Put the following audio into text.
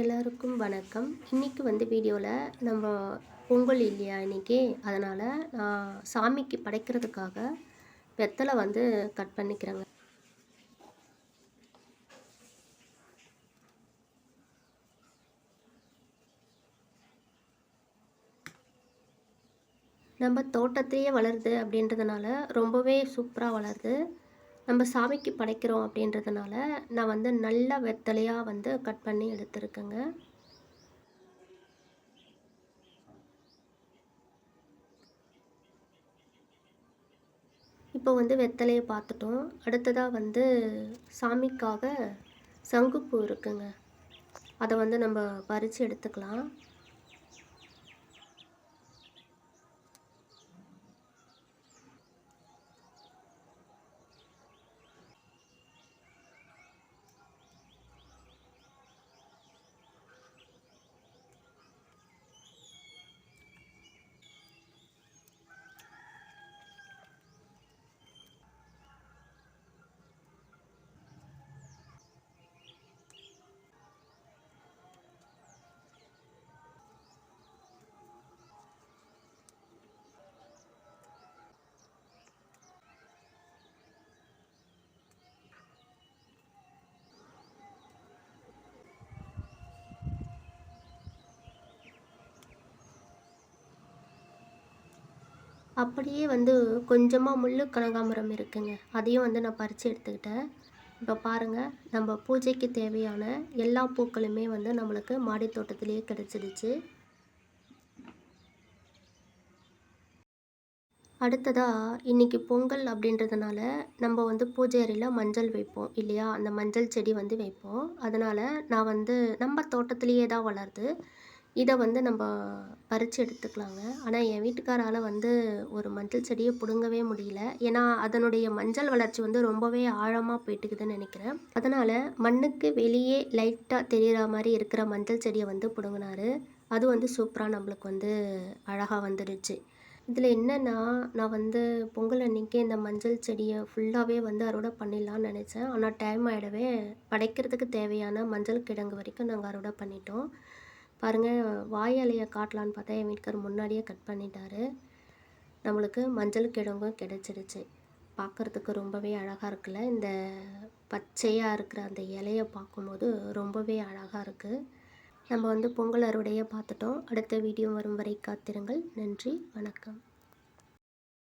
எல்லாருக்கும் வணக்கம். இன்றைக்கி வந்து வீடியோவில் நம்ம பொங்கல் இல்லையா இன்றைக்கி அதனால் நான் சாமிக்கு படைக்கிறதுக்காக வெத்தலை வந்து கட் பண்ணிக்கிறேங்க. நம்ம தோட்டத்திலேயே வளருது அப்படின்றதுனால ரொம்பவே சூப்பராக வளருது. நம்ம சாமிக்கு படைக்கிறோம் அப்படின்றதுனால நான் வந்து நல்ல வெத்தலையாக வந்து கட் பண்ணி எடுத்துருக்கேங்க. இப்போ வந்து வெத்தலையை பார்த்துட்டோம். அடுத்ததாக வந்து சாமிக்காக சங்குப்பூ இருக்குங்க. அதை வந்து நம்ம பறித்து எடுத்துக்கலாம். அப்படியே வந்து கொஞ்சமாக முள்ளு கனகாம்பரம் இருக்குங்க. அதையும் வந்து நான் பறித்து எடுத்துக்கிட்டேன். இப்போ பாருங்கள் நம்ம பூஜைக்கு தேவையான எல்லா பூக்களுமே வந்து நம்மளுக்கு மாடி தோட்டத்திலேயே கிடச்சிடுச்சு. அடுத்ததாக இன்றைக்கி பொங்கல் அப்படின்றதுனால நம்ம வந்து பூஜை அறையில் மஞ்சள் வைப்போம் இல்லையா? அந்த மஞ்சள் செடி வந்து வைப்போம். அதனால் நான் வந்து நம்ம தோட்டத்துலேயே தான் வளருது. இதை வந்து நம்ம பறித்து எடுத்துக்கலாங்க. ஆனால் என் வீட்டுக்காரால் வந்து ஒரு மஞ்சள் செடியை பிடுங்கவே முடியல. ஏன்னா அதனுடைய மஞ்சள் வளர்ச்சி வந்து ரொம்பவே ஆழமாக போயிட்டுக்குதுன்னு நினைக்கிறேன். அதனால் மண்ணுக்கு வெளியே லைட்டாக தெரிகிற மாதிரி இருக்கிற மஞ்சள் செடியை வந்து பிடுங்கினாரு. அது வந்து சூப்பராக நம்மளுக்கு வந்து அழகாக வந்துடுச்சு. இதில் என்னென்னா நான் வந்து பொங்கல் அன்றைக்கி இந்த மஞ்சள் செடியை ஃபுல்லாகவே வந்து அறுவடை பண்ணிடலான்னு நினச்சேன். ஆனால் டைம் ஆகிடவே படைக்கிறதுக்கு தேவையான மஞ்சள் கிழங்கு வரைக்கும் நாங்கள் அறுவடை பண்ணிட்டோம். பாருங்கள் வாய் இலையை காட்டலான்னு பார்த்தா என் வீட்டுக்கார் முன்னாடியே கட் பண்ணிட்டாரு. நம்மளுக்கு மஞ்சள் கிழங்கும் கிடச்சிருச்சு. பார்க்குறதுக்கு ரொம்பவே அழகாக இருக்குல்ல? இந்த பச்சையாக இருக்கிற அந்த இலையை பார்க்கும்போது ரொம்பவே அழகாக இருக்குது நம்ம வந்து பொங்கல் அறுவடையை பார்த்துட்டோம். அடுத்த வீடியோ வரும் வரை காத்திருங்கள். நன்றி வணக்கம்.